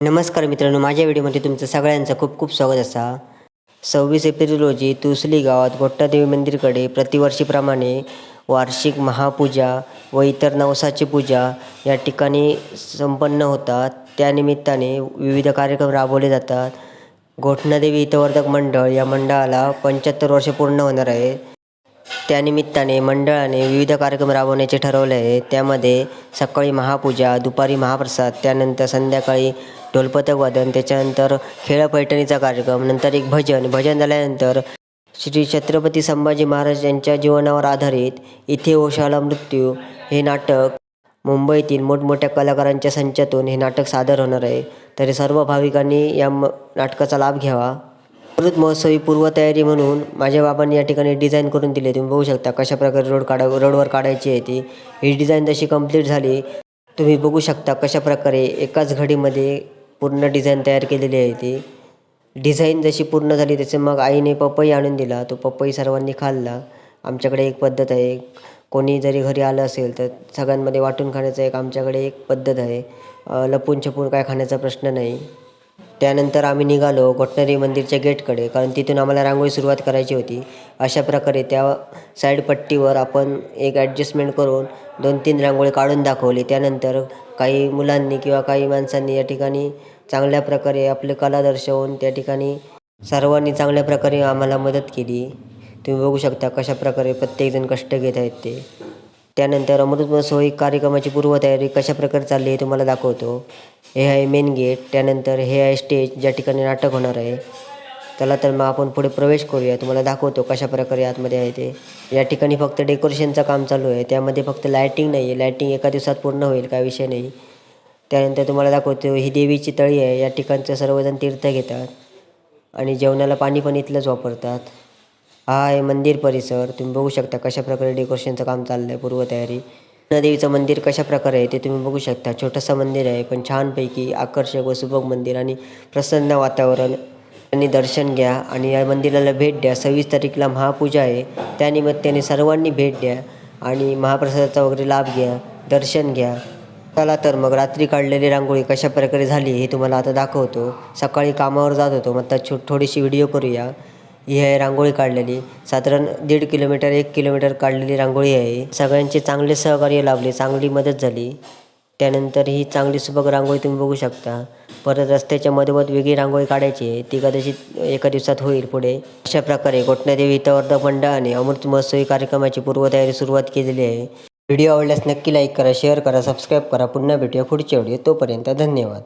नमस्कार मित्रांनो माझ्या व्हिडिओमध्ये तुमचं सगळ्यांचं खूप खूप स्वागत असा. सव्वीस एप्रिल रोजी तुसली गावात गोट्टादेवी मंदिरकडे प्रतिवर्षीप्रमाणे वार्षिक महापूजा व इतर नवसाची पूजा या ठिकाणी संपन्न होतात. त्यानिमित्ताने विविध कार्यक्रम राबवले जातात. घोटणादेवी हितवर्धक मंडळ या मंडळाला पंच्याहत्तर वर्ष पूर्ण होणार आहे. त्यानिमित्ताने मंडळाने विविध कार्यक्रम राबवण्याचे ठरवले. आहे त्यामध्ये सकाळी महापूजा दुपारी महाप्रसाद त्यानंतर संध्याकाळी ढोलपथक वादन त्याच्यानंतर खेळ पैठणीचा कार्यक्रम नंतर एक भजन. भजन झाल्यानंतर श्री छत्रपती संभाजी महाराज यांच्या जीवनावर आधारित इथे ओशाला मृत्यू हे नाटक मुंबईतील मोठमोठ्या कलाकारांच्या संचातून हे नाटक सादर होणार आहे. तरी सर्व भाविकांनी या म नाटकाचा लाभ घ्यावा. अमृत महोत्सवी पूर्वतयारी म्हणून माझ्या बाबांनी या ठिकाणी डिझाईन करून दिली. तुम्ही बघू शकता कशा प्रकारे रोड काढा रोडवर काढायची आहे ती. ही डिझाईन जशी कंप्लीट झाली. तुम्ही बघू शकता कशा प्रकारे एकाच घडीमध्ये पूर्ण डिझाईन तयार केलेली आहे ती. डिझाईन जशी पूर्ण झाली त्याचे मग आईने पपई आणून दिला. तो पपई सर्वांनी खाल्ला. आमच्याकडे एक पद्धत आहे. कोणी जरी घरी आलं असेल तर सगळ्यांमध्ये वाटून खाण्याचं एक आमच्याकडे एक पद्धत आहे. लपून छपून काय खाण्याचा प्रश्न नाही. त्यानंतर आम्ही निघालो घोटनरी मंदिरच्या गेटकडे कारण तिथून आम्हाला रांगोळी सुरुवात करायची होती. अशा प्रकारे त्या साईड पट्टीवर आपण एक ॲडजस्टमेंट करून दोन तीन रांगोळी काढून दाखवली. त्यानंतर काही मुलांनी किंवा काही माणसांनी या ठिकाणी चांगल्या प्रकारे आपले कला दर्शवून त्या ठिकाणी सर्वांनी चांगल्या प्रकारे आम्हाला मदत केली. तुम्ही बघू शकता कशा प्रकारे प्रत्येकजण कष्ट घेत आहेत ते. त्यानंतर अमृत महोत्सव ही कार्यक्रमाची पूर्वतयारी कशा प्रकारे चालली आहे तुम्हाला दाखवतो. हे आहे मेन गेट त्यानंतर हे आहे स्टेज ज्या ठिकाणी नाटक होणार आहे. चला तर मग आपण पुढे प्रवेश करूया. तुम्हाला दाखवतो कशा प्रकारे आतमध्ये आहे ते. या ठिकाणी फक्त डेकोरेशनचं काम चालू आहे. त्यामध्ये फक्त लायटिंग नाही आहे लायटिंग एका दिवसात पूर्ण होईल काय विषय नाही. त्यानंतर तुम्हाला दाखवतो ही देवीची तळी आहे. या ठिकाणचं सर्वजण तीर्थ घेतात आणि जेवणाला पाणी पण इथलंच वापरतात. हा आहे मंदिर परिसर. तुम्ही बघू शकता कशा प्रकारे डेकोरेशनचं काम चाललं आहे पूर्वतयारी. देवीचं मंदिर कशा प्रकारे आहे ते तुम्ही बघू शकता. छोटंसं मंदिर आहे पण छानपैकी आकर्षक व सुबक मंदिर आणि प्रसन्न वातावरण. आणि दर्शन घ्या आणि या मंदिराला भेट द्या. सव्वीस तारीखला महापूजा आहे. त्यानिमित्ताने सर्वांनी भेट द्या आणि महाप्रसादाचा वगैरे लाभ घ्या दर्शन घ्या. चला तर मग रात्री काढलेली रांगोळी कशा प्रकारे झाली हे तुम्हाला आता दाखवतो. सकाळी कामावर जात होतो. मग आता छो थोडीशी व्हिडिओ करूया. ही आहे रांगोळी काढलेली. साधारण दीड किलोमीटर एक किलोमीटर काढलेली रांगोळी आहे सगळ्यांचे चांगले सहकार्य लाभले चांगली मदत झाली. त्यानंतर ही चांगली सुबक रांगोळी तुम्ही बघू शकता. परत रस्त्याच्या मधोमध वेगळी रांगोळी काढायची आहे. ती कदाचित एका दिवसात होईल पुढे. अशा प्रकारे घोटणादेवी हितवर्धक मंडळाने अमृत महोत्सवी कार्यक्रमाची पूर्वतयारी सुरुवात केलेली आहे. व्हिडिओ आवडल्यास नक्की लाईक करा शेअर करा सबस्क्राईब करा. पुन्हा भेटूया पुढच्या व्हिडिओ तोपर्यंत धन्यवाद.